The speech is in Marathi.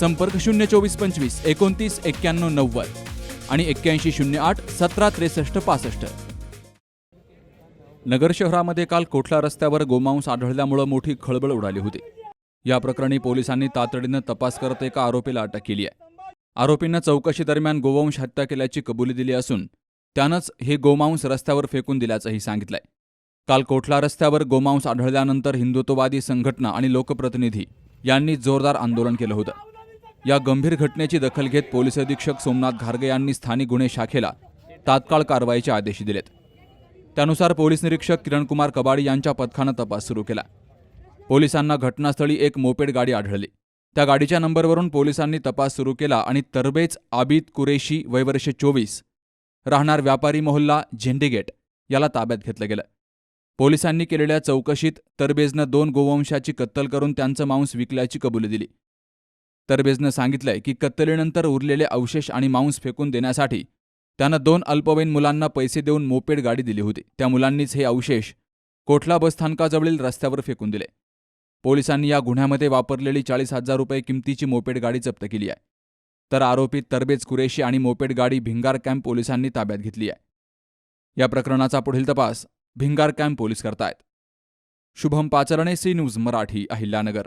संपर्क शून्य चोवीस पंचवीस एकोणतीस एक्क्याण्णव नव्वद आणि एक्क्याऐंशी शून्य आठ सतरा त्रेसष्ट पासष्ट. नगर शहरामध्ये काल कोठला रस्त्यावर गोमांस आढळल्यामुळं मोठी खळबळ उडाली होती. या प्रकरणी पोलिसांनी तातडीनं तपास करत एका आरोपीला अटक केली आहे. आरोपीनं चौकशी दरम्यान गोवंश हत्या केल्याची कबुली दिली असून त्यानंच हे गोमांस रस्त्यावर फेकून दिल्याचंही सांगितलंय. काल कोठला रस्त्यावर गोमांस आढळल्यानंतर हिंदुत्ववादी संघटना आणि लोकप्रतिनिधी यांनी जोरदार आंदोलन केलं होतं. या गंभीर घटनेची दखल घेत पोलीस अधीक्षक सोमनाथ घारगे यांनी स्थानिक गुन्हे शाखेला तात्काळ कारवाईचे आदेश दिलेत. त्यानुसार पोलीस निरीक्षक किरणकुमार कबाडी यांच्या पथकानं तपास सुरू केला. पोलिसांना घटनास्थळी एक मोपेड गाडी आढळली. त्या गाडीच्या नंबरवरून पोलिसांनी तपास सुरू केला आणि तरबेज आबिद कुरेशी वयवर्ष चोवीस राहणार व्यापारी मोहल्ला झेंडीगेट याला ताब्यात घेतलं गेलं. पोलिसांनी केलेल्या चौकशीत तरबेजनं दोन गोवंशाची कत्तल करून त्यांचं मांस विकल्याची कबुली दिली. तरबेजनं सांगितलंय की कत्तलीनंतर उरलेले अवशेष आणि मांस फेकून देण्यासाठी त्यानं दोन अल्पवयीन मुलांना पैसे देऊन मोपेड गाडी दिली होती. त्या मुलांनीच हे अवशेष कोठला बसस्थानकाजवळील रस्त्यावर फेकून दिले. पोलिसांनी या गुन्ह्यामध्ये वापरलेली चाळीस हजार रुपये किमतीची मोपेड गाडी जप्त केली आहे. तर आरोपी तरबेज कुरेशी आणि मोपेड गाडी भिंगार कॅम्प पोलिसांनी ताब्यात घेतली आहे. या प्रकरणाचा पुढील तपास भिंगार कॅम्प पोलीस करतायत. Shubham Pacharne C news Marathi Ahilyanagar.